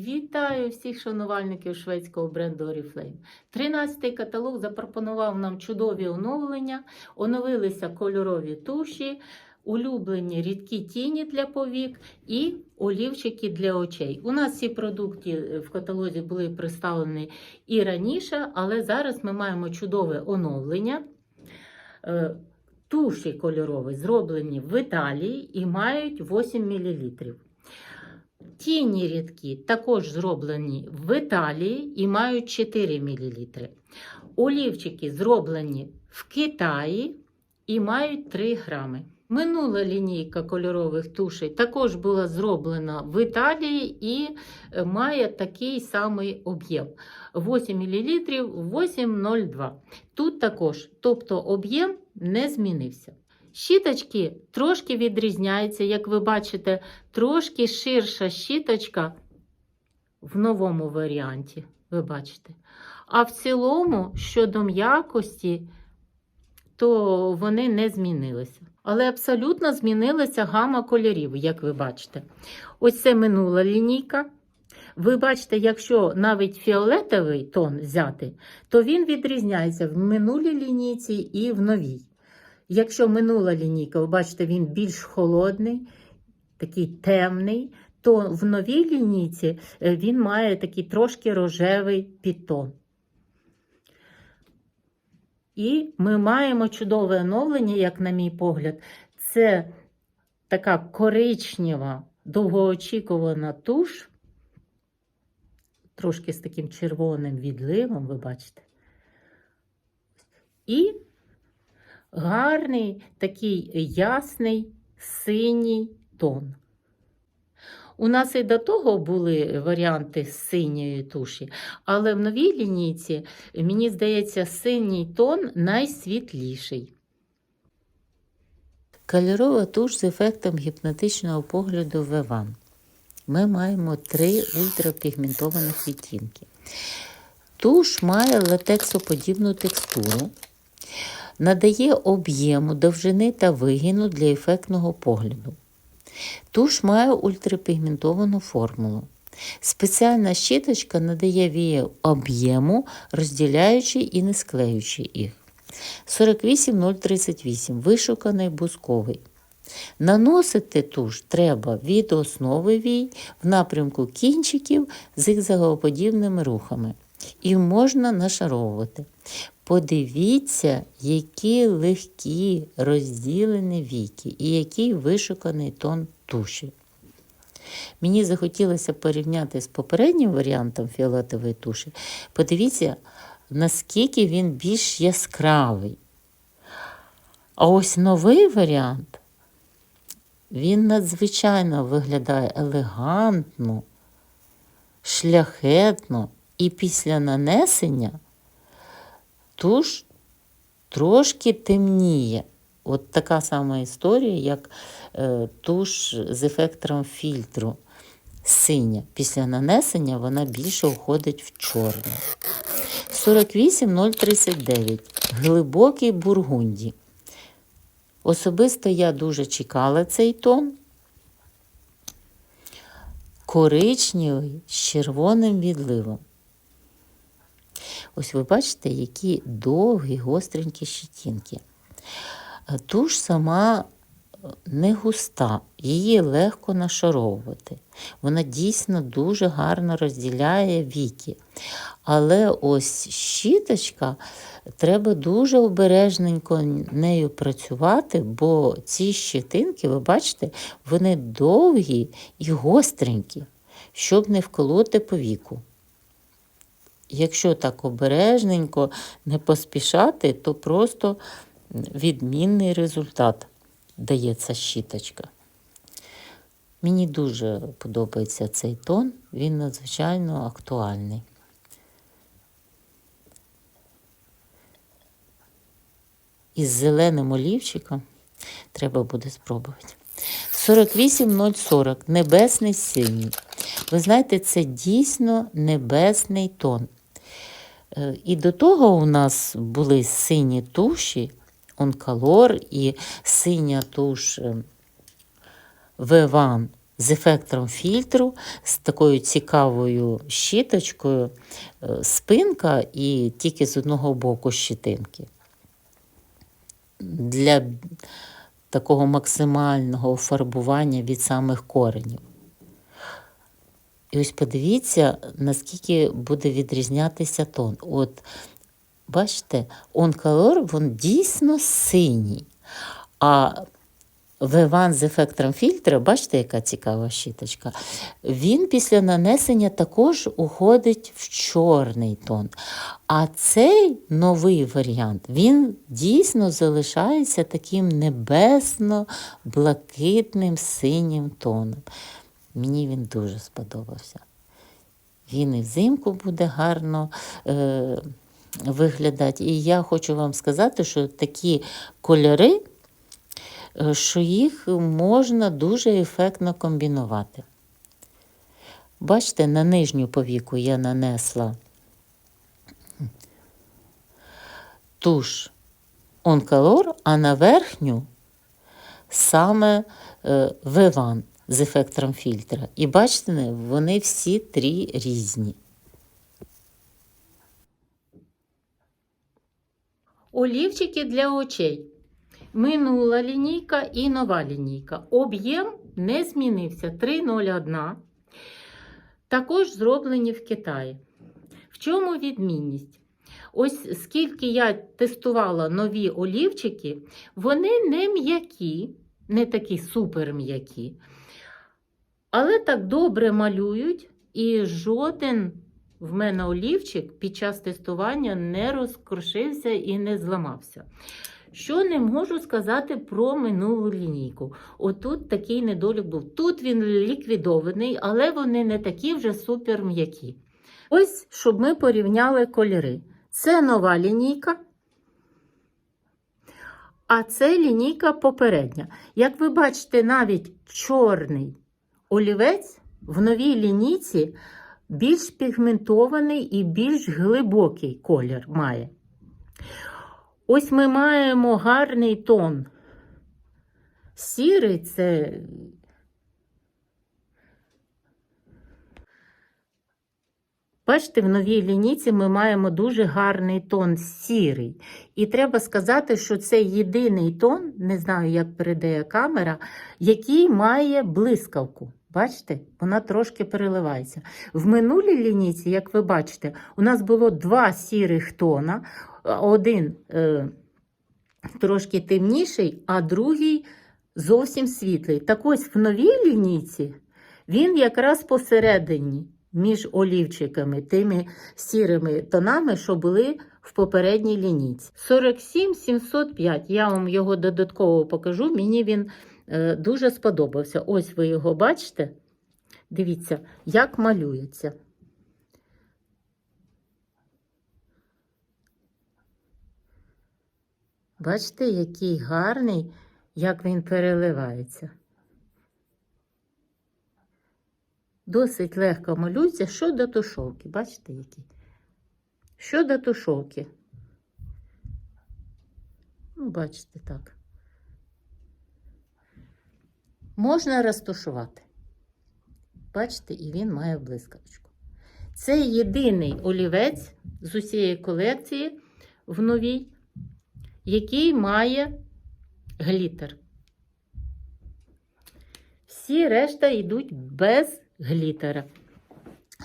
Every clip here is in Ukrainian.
Вітаю всіх шанувальників шведського бренду Oriflame. 13-й каталог запропонував нам чудові оновлення. Оновилися кольорові туші, улюблені рідкі тіні для повік і олівчики для очей. У нас ці продукти в каталозі були представлені і раніше, але зараз ми маємо чудове оновлення. Е, Туші кольорові зроблені в Італії і мають 8 мл. Тіні рідкі також зроблені в Італії і мають 4 мл. Олівчики зроблені в Китаї і мають 3 грами. Минула лінійка кольорових тушей також була зроблена в Італії і е, має такий самий об'єм 8 мл 8,02. Тут також, тобто об'єм не змінився. Щіточки трошки відрізняються, як ви бачите, трошки ширша щіточка в новому варіанті. Ви бачите. А в цілому, щодо м'якості, то вони не змінилися. Але абсолютно змінилася гама кольорів, як ви бачите. Ось це минула лінійка. Ви бачите, якщо навіть фіолетовий тон взяти, то він відрізняється в минулій лінійці і в новій. Якщо минула лінійка, ви бачите, він більш холодний, такий темний, то в новій лінійці е, він має такий трошки рожевий підтон. І ми маємо чудове оновлення, як на мій погляд, це така коричнева, довгоочікувана туш, трошки з таким червоним відливом, ви бачите. І гарний такий ясний синій тон. У нас і до того були варіанти з синьої туші, але в новій лінійці, мені здається, синій тон найсвітліший. Кольорова туш з ефектом гіпнотичного погляду V1. Ми маємо три ультрапігментованих відтінки. Туш має латексоподібну текстуру, надає об'єму, довжини та вигину для ефектного погляду. Туш має ультрапігментовану формулу. Спеціальна щіточка надає віє об'єму, розділяючи і не склеюючи їх. 48038 вишуканий бусковий. Наносити туш треба від основи вій в напрямку кінчиків зигзагоподібними рухами. І можна нашаровувати. Подивіться, які легкі розділені віки і який вишуканий тон туші. Мені захотілося порівняти з попереднім варіантом фіолетової туші. Подивіться, наскільки він більш яскравий. А ось новий варіант, він надзвичайно виглядає елегантно, шляхетно, і після нанесення туш трошки темніє. От така сама історія, як е, туш з ефектором фільтру синя. Після нанесення вона більше входить в чорне. 48039. Глибокий бургунді. Особисто я дуже чекала цей тон. Коричневий з червоним відливом. Ось ви бачите, які довгі, гостренькі щетінки. Туш сама не густа, її легко нашаровувати. Вона дійсно дуже гарно розділяє віки. Але ось щіточка, треба дуже обережненько нею працювати, бо ці щетинки, ви бачите, вони довгі і гостренькі, щоб не вколоти по віку. Якщо так обережненько не поспішати, то просто відмінний результат дає ця щіточка. Мені дуже подобається цей тон, він надзвичайно актуальний. Із зеленим олівчиком треба буде спробувати. 48040 небесний синій. Ви знаєте, це дійсно небесний тон. Е, І до того у нас були сині туші, онкалор і синя туш е, Веван з ефектором фільтру, з такою цікавою щіточкою, е, спинка і тільки з одного боку щитинки. Для такого максимального фарбування від самих коренів. І ось подивіться, наскільки буде відрізнятися тон. От, бачите, он-колор, він дійсно синій. А V1 з ефектором фільтра, бачите, яка цікава щіточка, він після нанесення також уходить в чорний тон. А цей новий варіант, він дійсно залишається таким небесно-блакитним синім тоном. Мені він дуже сподобався. Він і взимку буде гарно е, виглядати. І я хочу вам сказати, що такі кольори, е, що їх можна дуже ефектно комбінувати. Бачите, на нижню повіку я нанесла туш онколор, а на верхню саме е, виван з ефектором фільтра. І бачите, вони всі три різні. Олівчики для очей. Минула лінійка і нова лінійка. Об'єм не змінився 3,01. Також зроблені в Китаї. В чому відмінність? Ось скільки я тестувала нові олівчики, вони не м'які, не такі супер м'які, але так добре малюють, і жоден в мене олівчик під час тестування не розкрошився і не зламався. Що не можу сказати про минулу лінійку. Отут такий недолік був. Тут він ліквідований, але вони не такі вже супер м'які. Ось, щоб ми порівняли кольори. Це нова лінійка, а це лінійка попередня. Як ви бачите, навіть чорний олівець в новій лінійці більш пігментований і більш глибокий колір має. Ось ми маємо гарний тон. Сірий це. Бачите, в новій лінійці ми маємо дуже гарний тон сірий. І треба сказати, що це єдиний тон, не знаю, як передає камера, який має блискавку. Бачите, вона трошки переливається. В минулій лінійці, як ви бачите, у нас було два сірих тона, один е, трошки темніший, а другий зовсім світлий. Так ось в новій лінійці він якраз посередині між олівчиками, тими сірими тонами, що були в попередній лінійці. 47 705. Я вам його додатково покажу. Мені він дуже сподобався. Ось ви його бачите. Дивіться, як малюється. Бачите, який гарний, як він переливається. Досить легко малюється щодо тушовки. Бачите, які? Щодо тушовки. Ну, бачите, так. Можна розтушувати. Бачите, і він має блискавочку. Це єдиний олівець з усієї колекції в новій, який має глітер. Всі решта йдуть без глітера.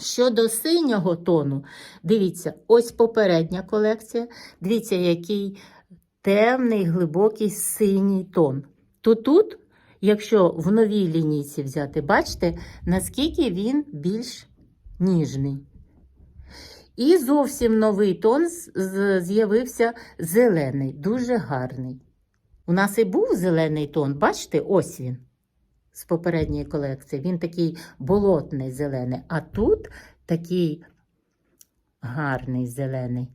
Щодо синього тону, дивіться, ось попередня колекція. Дивіться, який темний, глибокий синій тон. То тут, якщо в новій лінійці взяти, бачите, наскільки він більш ніжний. І зовсім новий тон з'явився зелений, дуже гарний. У нас і був зелений тон, бачите, ось він з попередньої колекції. Він такий болотний зелений, а тут такий гарний зелений.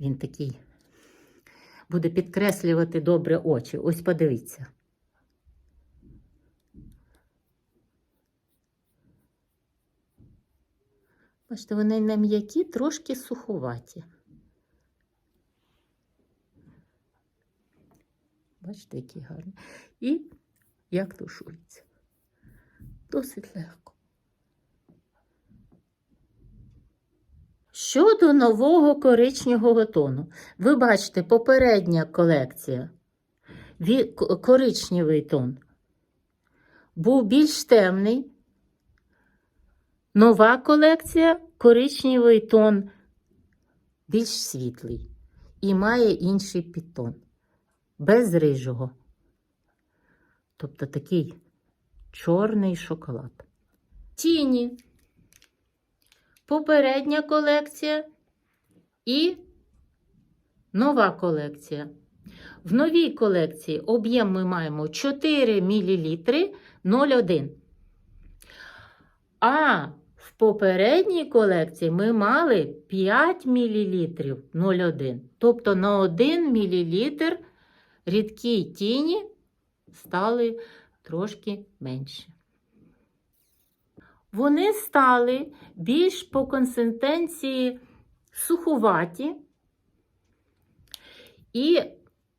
Він такий буде підкреслювати добре очі. Ось подивіться. Бачите, вони не м'які, трошки суховаті. Бачите, які гарні. І як тушується. Досить легко. Щодо нового коричневого тону, ви бачите, попередня колекція, коричневий тон, був більш темний. Нова колекція коричневий тон більш світлий і має інший підтон, без рижого. Тобто такий чорний шоколад. Тіні. Попередня колекція і нова колекція. В новій колекції об'єм ми маємо 4 мл 0,1. А в попередній колекції ми мали 5 мл 0,1. Тобто на 1 мл рідкі тіні стали трошки менше. Вони стали більш по консистенції суховаті. І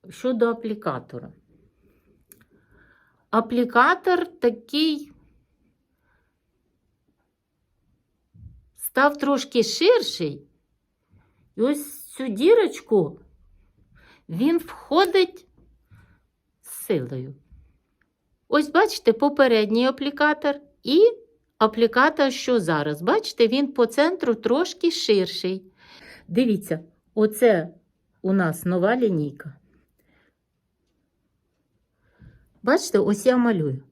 щодо аплікатора. Аплікатор такий став трошки ширший. І ось цю дірочку він входить з силою. Ось бачите, попередній аплікатор і аплікатор, що зараз. Бачите, він по центру трошки ширший. Дивіться, оце у нас нова лінійка. Бачите, ось я малюю.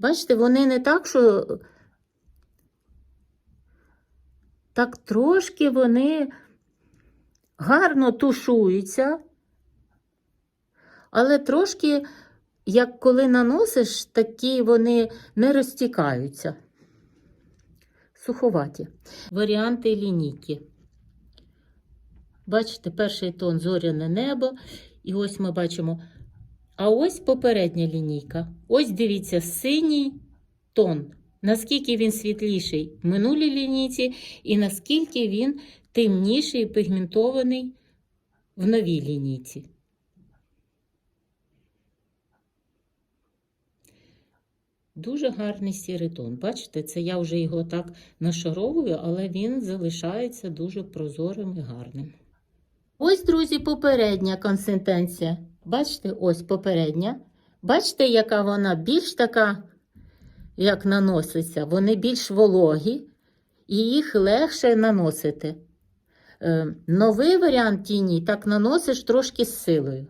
Бачите, вони не так, що так трошки вони гарно тушуються, але трошки, як коли наносиш, такі вони не розтікаються. Суховаті. Варіанти лінійки. Бачите, перший тон зоряне небо. І ось ми бачимо. А ось попередня лінійка. Ось дивіться, синій тон. Наскільки він світліший в минулій лінійці, і наскільки він темніший, і пігментований в новій лінійці. Дуже гарний сірий тон. Бачите, це я вже його так нашаровую, але він залишається дуже прозорим і гарним. Ось, друзі, попередня консистенція. Бачите, ось попередня. Бачите, яка вона більш така, як наноситься, вони більш вологі, і їх легше наносити. Е, новий варіант тіні так наносиш трошки з силою.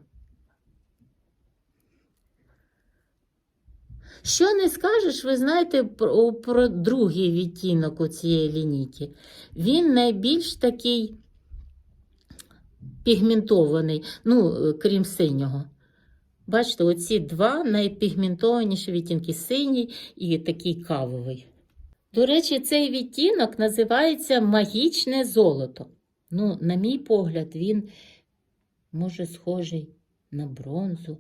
Що не скажеш, ви знаєте про, про другий відтінок у цієї лінійки. Він найбільш такий пігментований, ну, е, крім синього. Бачите, оці два найпігментованіші відтінки синій і такий кавовий. До речі, цей відтінок називається магічне золото. Ну, на мій погляд, він може схожий на бронзу.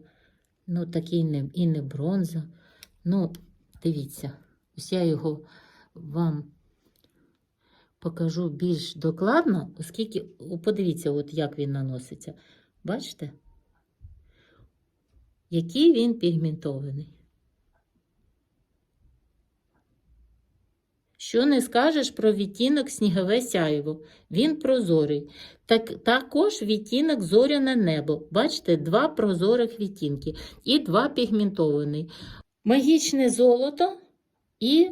Ну, такий не, і не бронза. Ну, дивіться, ось я його вам покажу більш докладно, оскільки, подивіться, от як він наноситься. Бачите? Який він пігментований. Що не скажеш про відтінок снігове сяєво? Він прозорий. Так, також відтінок зоряне небо. Бачите, два прозорих відтінки і два пігментований. Магічне золото і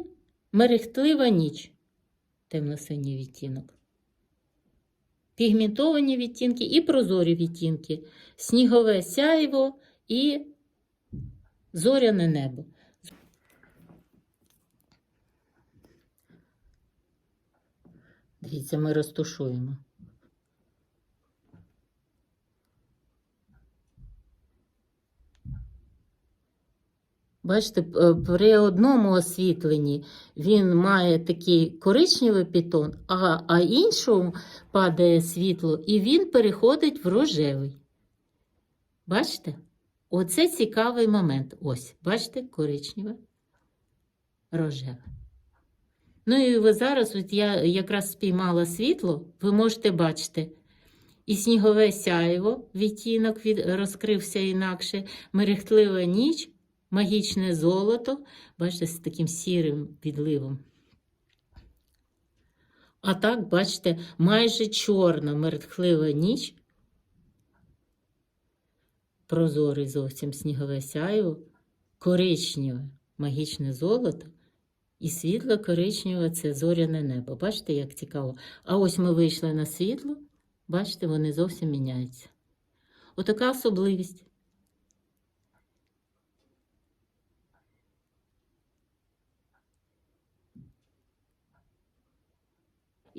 мерехтлива ніч. Темно-синій відтінок. Пігментовані відтінки і прозорі відтінки. Снігове сяйво і зоряне небо. Дивіться, ми розтушуємо. Бачите, е, при одному освітленні він має такий коричневий підтон, а, а іншому падає світло, і він переходить в рожевий. Бачите? Оце цікавий момент. Ось, бачите, коричневе, рожеве. Ну і ви зараз, от я якраз спіймала світло, ви можете бачити, і снігове сяйво, відтінок від, розкрився інакше, мерехтлива ніч, магічне золото, бачите, з таким сірим відливом. А так, бачите, майже чорна мерехтлива ніч, прозорий зовсім снігове сяйво, коричневе магічне золото і світло коричневе це зоряне небо. Бачите, як цікаво. А ось ми вийшли на світло, бачите, вони зовсім міняються. Отака особливість.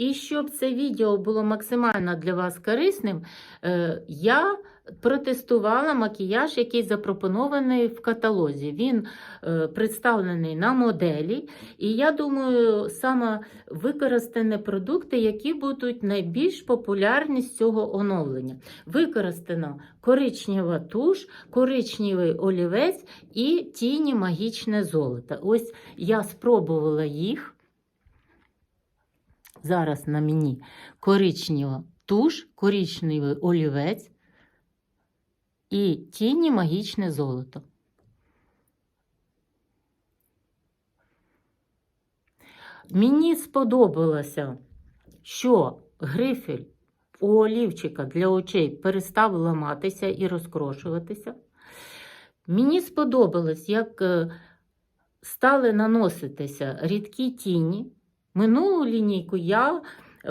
І щоб це відео було максимально для вас корисним, е, я протестувала макіяж, який запропонований в каталозі. Він е, представлений на моделі, і я думаю, саме використані продукти, які будуть найбільш популярні з цього оновлення. Використано коричнева туш, коричневий олівець і тіні магічне золото. Ось я спробувала їх. Зараз на мені коричнева туш, коричневий олівець і тіні магічне золото. Мені сподобалося, що грифель у олівчика для очей перестав ламатися і розкрошуватися. Мені сподобалось, як е, стали наноситися рідкі тіні. Минулу лінійку я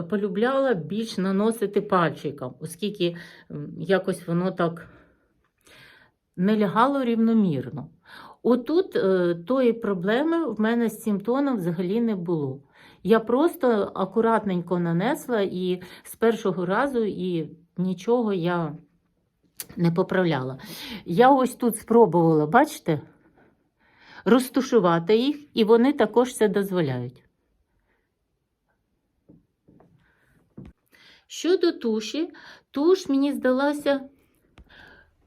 полюбляла більш наносити пальчиком, оскільки якось воно так не лягало рівномірно. Отут е, тої проблеми в мене з цим тоном взагалі не було. Я просто акуратненько нанесла і з першого разу і нічого я не поправляла. Я ось тут спробувала, бачите, розтушувати їх, і вони також це дозволяють. Щодо туші, туш мені здалася.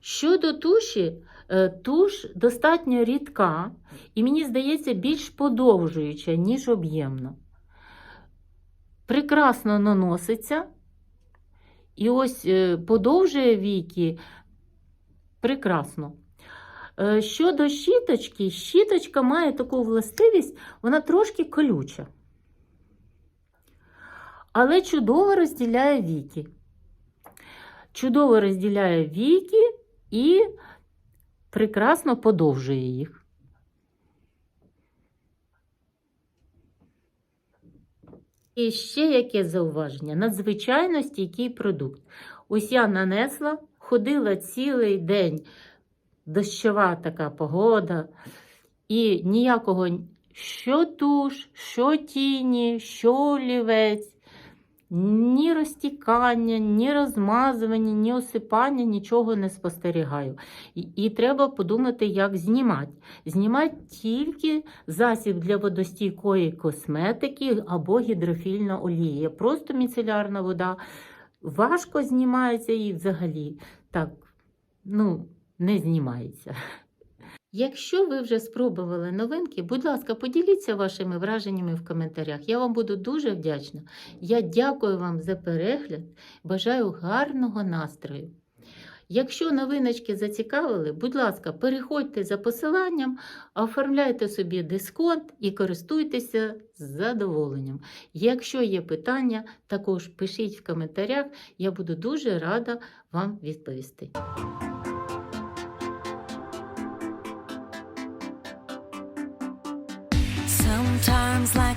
Щодо туші, е, туш достатньо рідка і, мені здається, більш подовжуюча, ніж об'ємна. Прекрасно наноситься. І ось е, подовжує віки прекрасно. Е, Щодо щіточки, щіточка має таку властивість, вона трошки колюча але чудово розділяє віки. Чудово розділяє віки і прекрасно подовжує їх. І ще яке зауваження? Надзвичайно стійкий продукт. Ось я нанесла, ходила цілий день, дощова така погода, і ніякого що туш, що тіні, що олівець, ні розтікання, ні розмазування, ні осипання, нічого не спостерігаю. І, і треба подумати, як знімати. Знімати тільки засіб для водостійкої косметики або гідрофільна олія. Просто міцелярна вода. Важко знімається і взагалі так, ну, не знімається. Якщо ви вже спробували новинки, будь ласка, поділіться вашими враженнями в коментарях. Я вам буду дуже вдячна. Я дякую вам за перегляд, бажаю гарного настрою. Якщо новиночки зацікавили, будь ласка, переходьте за посиланням, оформляйте собі дисконт і користуйтеся з задоволенням. Якщо є питання, також пишіть в коментарях, я буду дуже рада вам відповісти. Sometimes, like